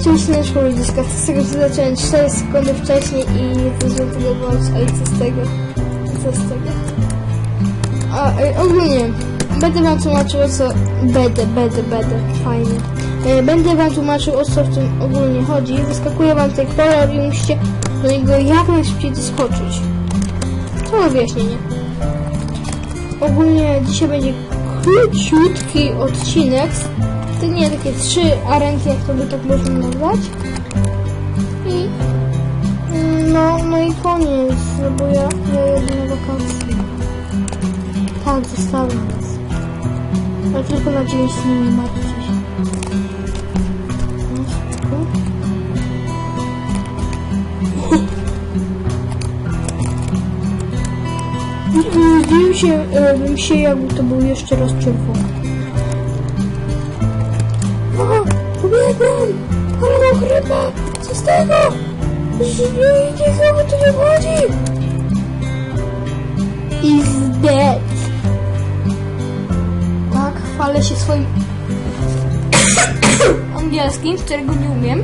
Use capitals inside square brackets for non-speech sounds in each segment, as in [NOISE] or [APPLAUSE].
oczywiście nie szło z tego, że zacząłem 4 sekundy wcześniej i nie tego włączyć, ale co z tego? Co z tego? A, e, ogólnie, będę wam tłumaczył o co... Będę, będę, będę, fajnie. E, będę wam tłumaczył o co w tym ogólnie chodzi. Wyskakuje wam tutaj kolor i musicie do niego jak najszybciej doskoczyć. To wyjaśnienie. Ogólnie dzisiaj będzie króciutki odcinek. To nie takie trzy arenki, jak to by tak można nazwać. I mm, no, no i koniec, no bo ja, ja jedę na wakacje. Tak, zostawiam was. Ale tylko na 9 dni nie martwcie się. [LAUGHS] Zdziwił się, e, się, jakby to był jeszcze raz czerwony. Pobiegłem! Ale mam chrypa! Co z tego? Nikogo tu nie chodzi! Is dead. Tak, chwalę się swoim angielskim, którego nie umiem.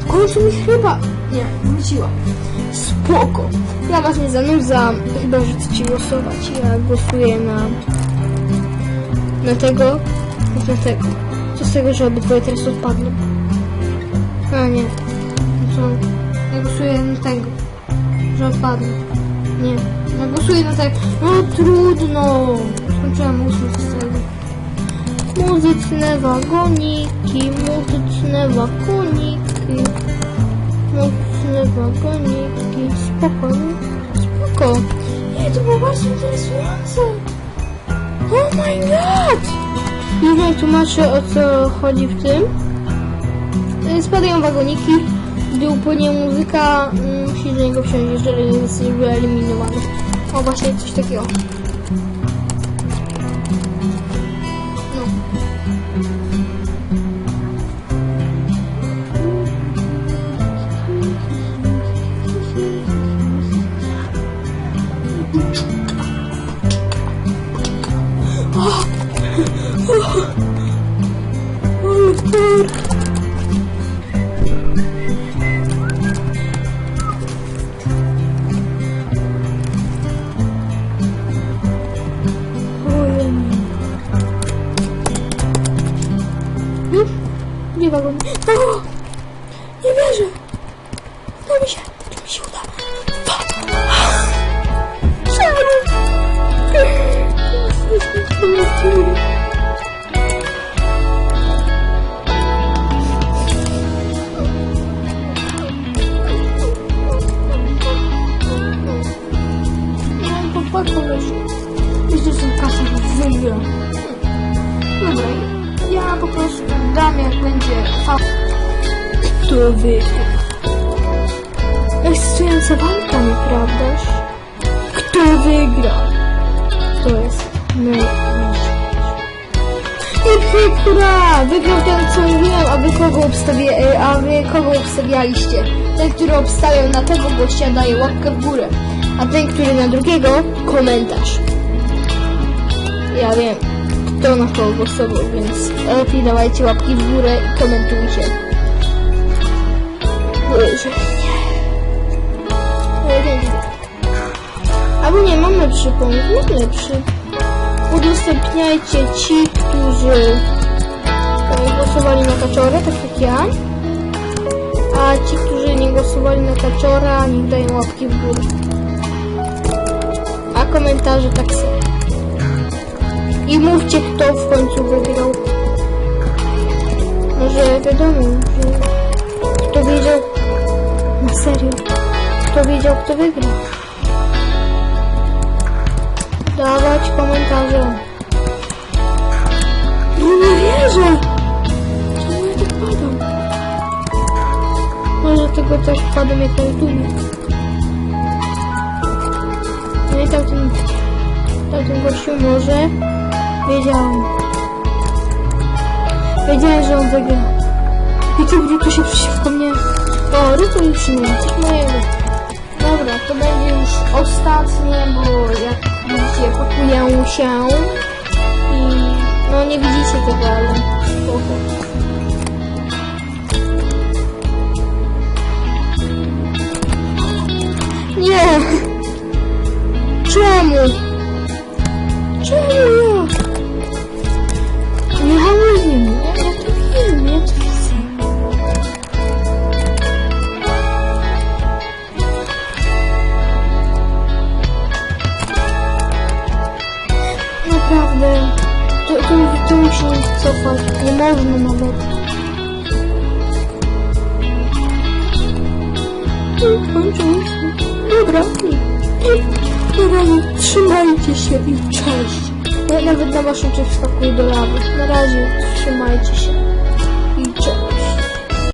W końcu mi chrypa... Nie, wróciła. Spoko. Ja was nie zanudzam, chyba że chcecie głosować. Ja głosuję na... na tego, na tego. Co z tego, że obydwoje teraz odpadną? A nie. No co? Ja głosuję na tego, że odpadną. Nie. Ja głosuję na tego. No trudno. Skończyłam ósmy z tego. Muzyczne wagoniki, muzyczne wagoniki. Mocne wagoniki, spokojnie, spoko. Nie, to było bardzo interesujące. Oh my god! Już wam tłumaczę o co chodzi w tym. Y, Spadają wagoniki, gdy upłynie muzyka, mm, musisz do niego wsiąść, jeżeli jesteś wyeliminowany. O, właśnie coś takiego. Nie wagon. O! Nie wierzę! To mi się, to mi się uda. Czemu? No, popatrzą już. Myślę, że kasa wygra. Dobra, ja po prostu dam jak będzie wygra? Ekscytująca walka, nieprawdaż? Kto wygra? To jest najważniejsze. Hip hip hurra! Wygrał ten co mówiłem, a wy kogo obstawi... e, a wy kogo obstawialiście? Ten, który obstawiał na tego gościa daje łapkę w górę, a ten, który na drugiego komentarz. Ja wiem, kogo głosował, więc lepiej dawajcie łapki w górę i komentujcie. Boże. Ale nie widzę. Albo nie, mam lepszy pomysł, mam lepszy. Udostępniajcie ci, którzy głosowali na kaczorę, tak jak ja. A ci, którzy nie głosowali na kaczora, niech dają łapki w górę. A komentarze tak samo. I mówcie, kto w końcu wygrał. Może wiadomo, że kto wiedział, na serio, kto wiedział, kto wygrał. Dawać komentarze. No nie wierzę! Czemu ja tak padam? Może tylko też padam jak na YouTubie. No i tamten, tamten gościu może Wiedziałam. Wiedziałem, że on wygra. I tu wrócił się przeciwko mnie. O, już nie, coś mojego. Dobra, to będzie już ostatnie, bo jak widzicie, pakuję się. I no nie widzicie tego, ale naprawdę to, to, to musi cofać, nie można nawet. Dobra, dobra, no, trzymajcie się i cześć. Ja nawet na waszym wskakuję do lawy. Na razie, trzymajcie się.